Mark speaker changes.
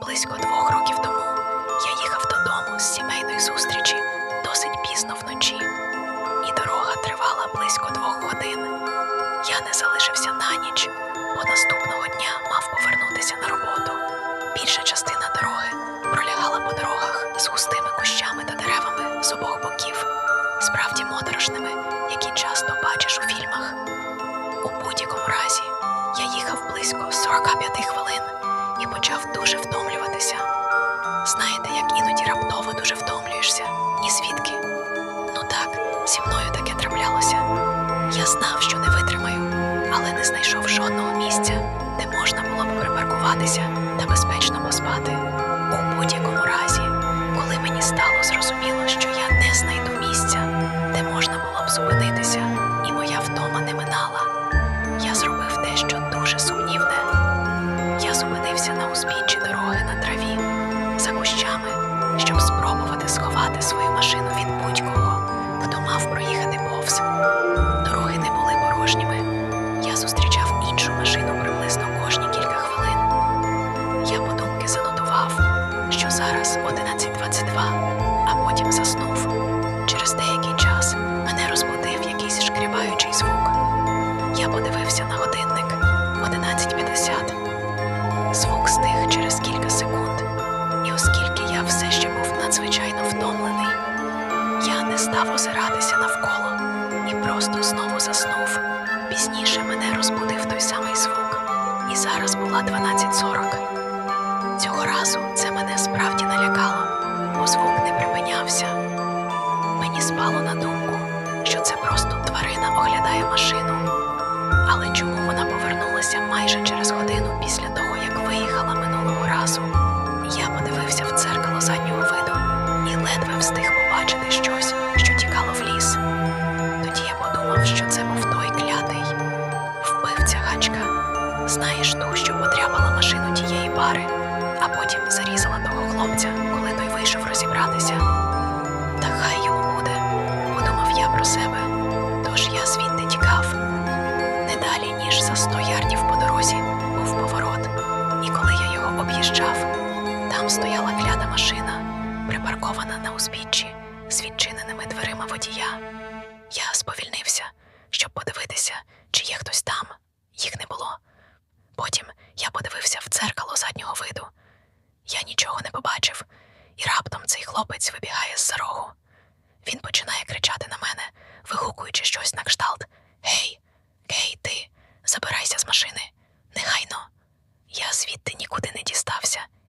Speaker 1: Близько двох років тому я їхав додому з сімейної зустрічі досить пізно вночі, і дорога тривала близько двох годин. Я не залишився на ніч, бо наступного дня мав повернутися на роботу. Більша частина дороги пролягала по дорогах з густими кущами та деревами з обох боків, справді моторошними, які часто бачиш у фільмах. У будь-якому разі я їхав близько 45 хвилин Ні звідки? Ну так, зі мною таке траплялося. Я знав, що не витримаю, але не знайшов жодного місця, де можна було б припаркуватися та безпечно Я подивився на годинник 11.50. Звук стих через кілька секунд, і оскільки я все ще був надзвичайно втомлений, я не став озиратися навколо і просто знову заснув. Пізніше мене розбудив той самий звук, і зараз була 12.40. Цього разу це мене справді побачити щось, що тікало в ліс. Тоді я подумав, що це був той клятий вбивця гачка. Знаєш ту, що подряпала машину тієї пари, а потім зарізала того хлопця, коли той вийшов розібратися. Та хай йому буде, подумав я про себе. Тож я звідти тікав. Не далі, ніж за сто ярдів по дорозі був поворот, і коли я його об'їжджав, там стояла клята машина, припаркована на узбіччі з відчиненими дверима водія. Я сповільнився, щоб подивитися, чи є хтось там. Їх не було. Потім я подивився в дзеркало заднього виду. Я нічого не побачив, і раптом цей хлопець вибігає з-за рогу. Він починає кричати на мене, вигукуючи щось на кшталт гей,